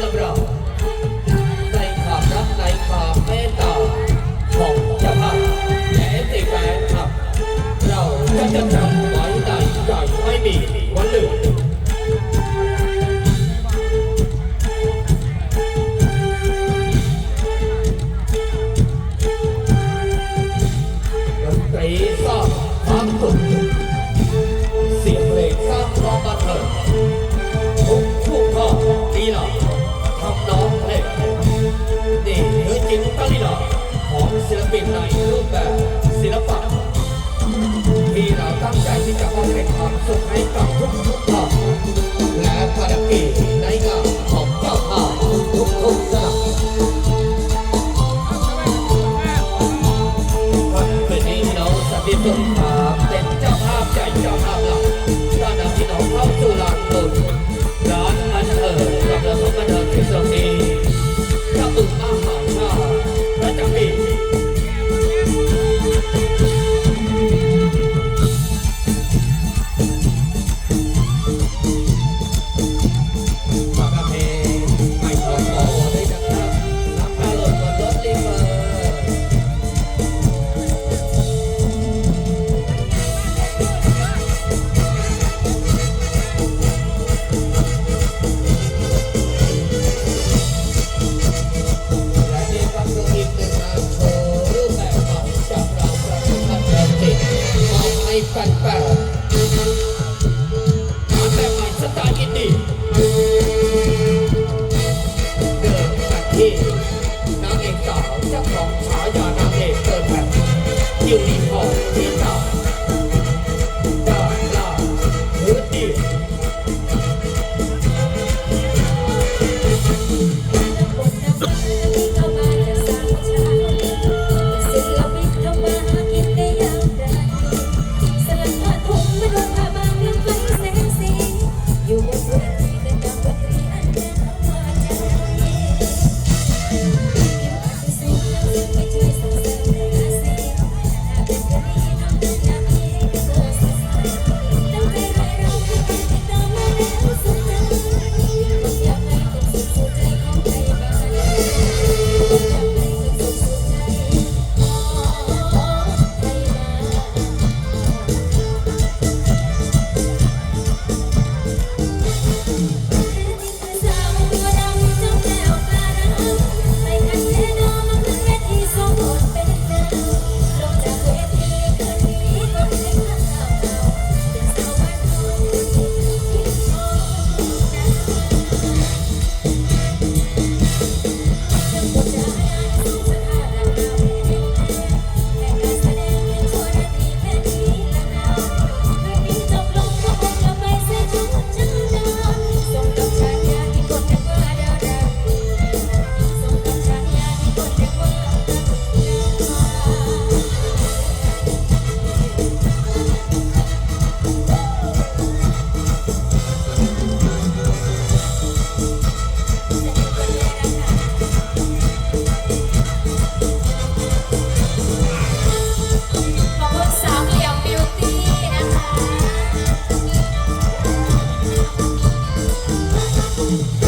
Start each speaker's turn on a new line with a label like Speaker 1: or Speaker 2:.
Speaker 1: สำหรัในความรักในความเมตตาของจ้าภและติแฟนคลัเราจะจำไว้ในใจไม่มีวันลืมตีสร้างความสุเสียงเพลงสร้างาเทิงทุกทุกข้อดีหรอ จุดภาพเป็จ้าภาพใหเจ้าภาพหลักต้นรับพี่น้อเข้าสู่หลักบุญร้อนอันเอ่ยกับเราทุกคนเดิ
Speaker 2: นที่ตรงนี้ การยินดีเดินจากน Thank you.